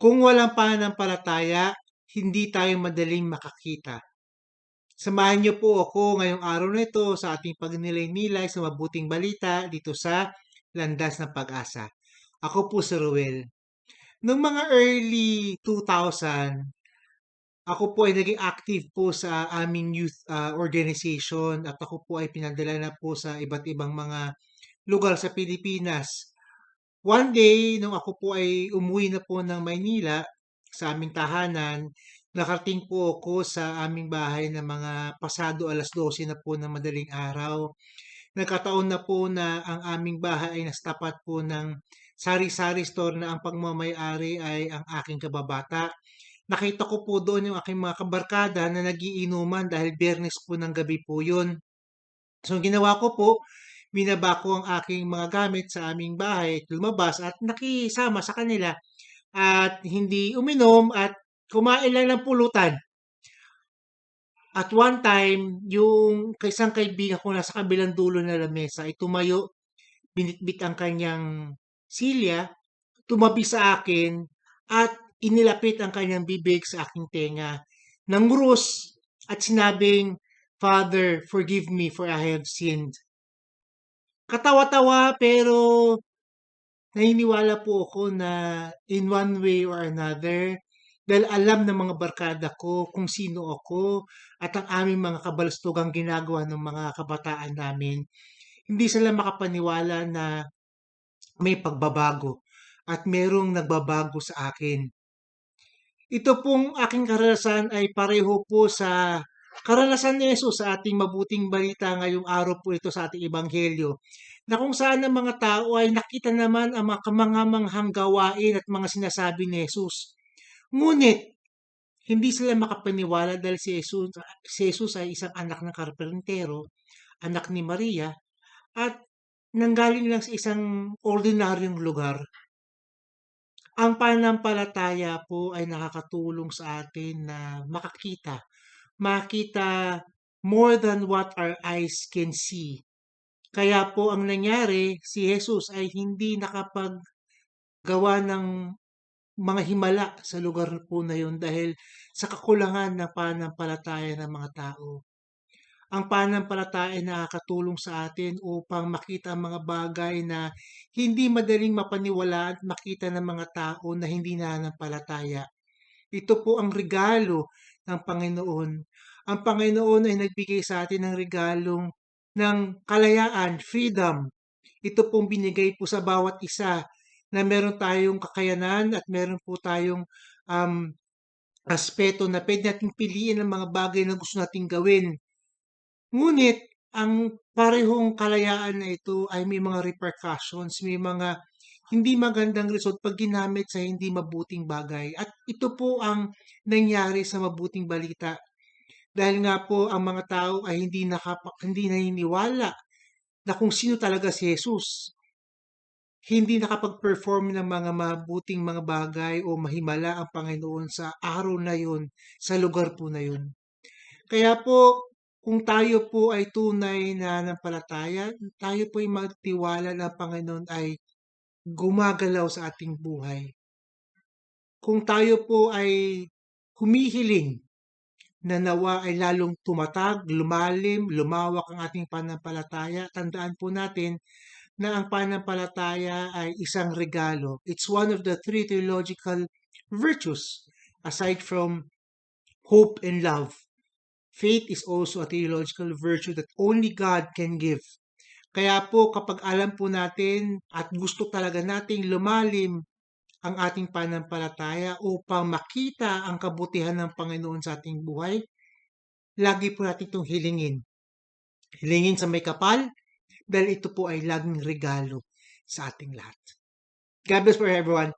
Kung walang pananampalataya, hindi tayo madaling makakita. Samahan niyo po ako ngayong araw na ito sa ating pagnilay-nilay sa mabuting balita dito sa Landas ng Pag-asa. Ako po si Ruel. Noong mga early 2000, ako po ay naging active po sa aming youth ah, organization at ako po ay pinadala na po sa iba't ibang mga lugar sa Pilipinas. One day, nung ako po ay umuwi na po ng Maynila sa aming tahanan, nakarating po ako sa aming bahay na mga pasado alas 12 na po ng madaling araw. Nagkataon na po na ang aming bahay ay nasa tapat po ng sari-sari store na ang pagmamayari ay ang aking kababata. Nakita ko po doon yung aking mga kabarkada na nagiinuman dahil biyernes po ng gabi po yun. So, ginawa ko po, binaba ko ang aking mga gamit sa aming bahay at lumabas at nakisama sa kanila at hindi uminom at kumain lang ng pulutan. At one time, yung isang kaibigan ko nasa kabilang dulo ng lamesa ay tumayo, binitbit ang kanyang silya, tumabi sa akin at inilapit ang kanyang bibig sa aking tenga. Nangurus at sinabing, Father, forgive me for I have sinned. Katawa-tawa pero naniniwala po ako na in one way or another, dahil alam ng mga barkada ko kung sino ako at ang aming mga kabalastugang ginagawa ng mga kabataan namin, hindi sila makapaniwala na may pagbabago at merong nagbabago sa akin. Ito pong aking karanasan ay pareho po sa karanasan ni Jesus sa ating mabuting balita ngayong araw po ito sa ating ebanghelyo na kung saan ang mga tao ay nakita naman ang mga kamangamanghang gawain at mga sinasabi ni Jesus. Ngunit, hindi sila makapaniwala dahil si Jesus, si Jesus ay isang anak ng karpentero, anak ni Maria, at nanggaling lang sa isang ordinaryong lugar. Ang pananampalataya po ay nakakatulong sa atin na makakita, makita more than what our eyes can see. Kaya po ang nangyari, si Jesus ay hindi nakapaggawa ng mga himala sa lugar po na yun dahil sa kakulangan ng pananampalataya ng mga tao. Ang pananampalataya ay nakakatulong sa atin upang makita ang mga bagay na hindi madaling mapaniwala at makita ng mga tao na hindi nananampalataya. Ito po ang regalo ng Panginoon. Ang Panginoon ay nagbigay sa atin ng regalong ng kalayaan, freedom. Ito pong binigay po sa bawat isa na meron tayong kakayanan at meron po tayong um, aspeto na pwede natin piliin ang mga bagay na gusto nating gawin. Ngunit, ang parehong kalayaan na ito ay may mga repercussions, may mga hindi magandang result pag ginamit sa hindi mabuting bagay. At ito po ang nangyari sa mabuting balita. Dahil nga po ang mga tao ay hindi, nakapa, hindi naniniwala na kung sino talaga si Jesus hindi nakapag-perform ng mga mabuting mga bagay o mahimala ang Panginoon sa araw na yun, sa lugar po na yun. Kaya po, kung tayo po ay tunay na nampalataya, tayo po ay magtiwala na ang Panginoon ay gumagalaw sa ating buhay. Kung tayo po ay humihiling na nawa ay lalong tumatag, lumalim, lumawak ang ating panampalataya, tandaan po natin na ang pananampalataya ay isang regalo. It's one of the three theological virtues aside from hope and love. Faith is also a theological virtue that only God can give. Kaya po kapag alam po natin at gusto talaga nating lumalim ang ating pananampalataya upang makita ang kabutihan ng Panginoon sa ating buhay, lagi po natin itong hilingin. Hilingin sa may kapal, dahil ito po ay laging regalo sa ating lahat. God bless for everyone.